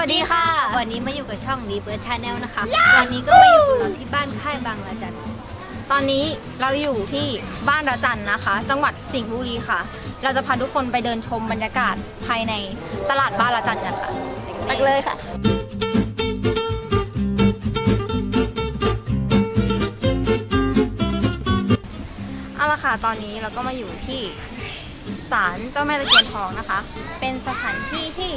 วัสดีค่ะ วันนี้มาอยู่กับช่อง r e b i r t Channel นะคะ วันนี้ก็มาอยู่กับเราที่บ้านค่ายบางละจัน ตอนนี้เราอยู่ที่บ้านระจันนะคะ จังหวัดสิงห์บุรีค่ะ เราจะพาทุกคนไปเดินชมบรรยากาศภายในตลาดบ้านระจันกันค่ะ ไปกันเลยค่ะ เอาละค่ะ ตอนนี้เราก็มาอยู่ที่ศาลเจ้าแม่ตะเคียนทองนะคะ เป็นสถานที่ที่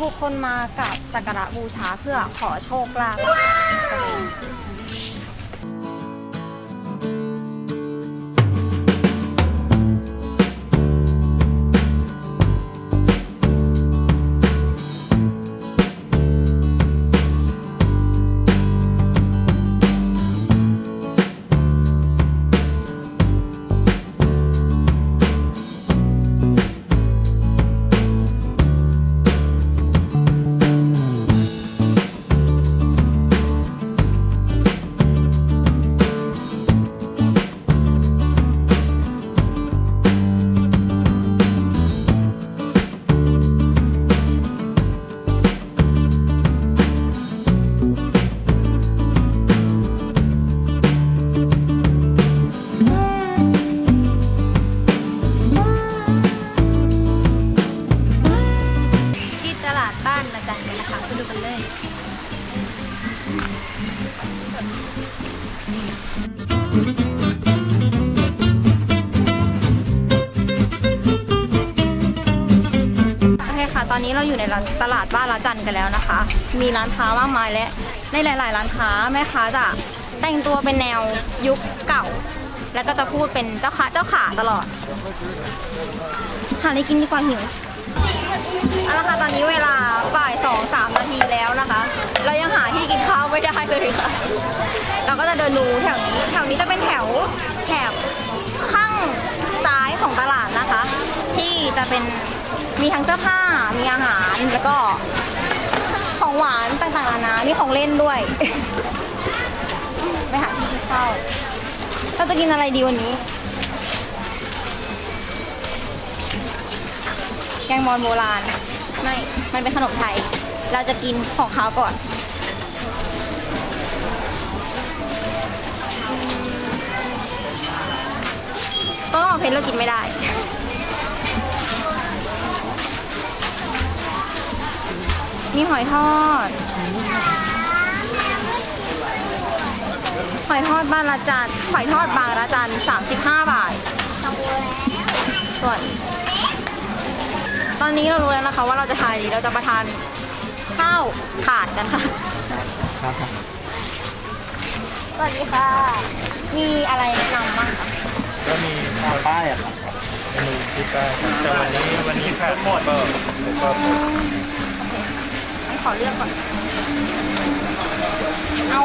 บุคคลมากับสักการะบูชาเพื่อขอโชคลาภ ไปดูกันเลยโอเคค่ะ ตอนนี้เราอยู่ในร้านตลาดบ้านละจันกันแล้วนะคะ มีร้านค้ามากมายและในหลาย ๆ ร้านค้าแม่ค้าจะแต่งตัวเป็นแนวยุคเก่า แล้วก็จะพูดเป็นเจ้าขาเจ้าขาตลอด หาอะไรกินดีกว่าหิวเอาละค่ะตอนนี้เวลา บ่ายสองสามนาทีแล้วนะคะ เรายังหาที่กินข้าวไม่ได้เลยค่ะ เราก็จะเดินดูแถวนี้ แถวนี้จะเป็นแถวแถบข้างซ้ายของตลาดนะคะ ที่จะเป็นมีทั้งเสื้อผ้า มีอาหาร แล้วก็ของหวานต่างๆนานามีของเล่นด้วย ไปหาที่กินข้าวเราจะกินอะไรดีวันนี้แกงมอนโบราณ ไม่ มันเป็นขนมไทย เราจะกินของเขาก่อนต้นหอมเพชรเรากินไม่ได้ มีหอยทอด หอยทอดบางละจันหอยทอดบางละจัน35 บาทส่วน อนนี้เรารู้แล้วนะคะว่าเราจะทานดีเราจะมาทานข้าวขาดกันค่ะ ครับครับสวัสดีค่ะ มีอะไรแนะนำบ้างคะก็มีข้าวป้ายอะครับเมนูที่ป้ายแต่วันนี้วันนี้ขาดหมดก็ก็โอเคงั้นขอเลือกก่อน เอา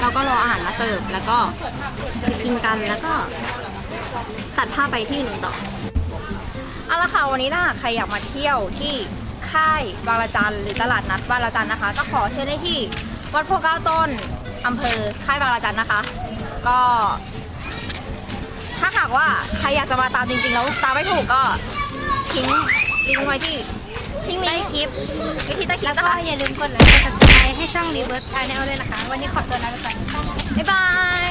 เราก็รออาหารมาเสิร์ฟแล้วก็ไปกินกันแล้วก็ ตัดภาพไปที่อื่นต่อเอาละค่ะวันนี้ถ้าหากใครอยากมาเที่ยวที่ค่ายบางระจันหรือตลาดนัดบางระจันนะคะ ก็ขอเชิญได้ที่วัดโพเก้าต้นอำเภอค่ายบางระจันนะคะ ก็ ถ้าหากว่าใครอยากจะมาตามจริงๆแล้วตามไม่ถูกก็ทิ้งลิงก์ไว้ที่ทิ้งลิงก์คลิปไว้ที่ใต้คลิปแล้วก็อย่าลืมกดไลค์กด subscribe ให้ช่อง r e b i r t Channel ด้วยนะคะ วันนี้ขอตัวลาไปก่อนบ๊ายบาย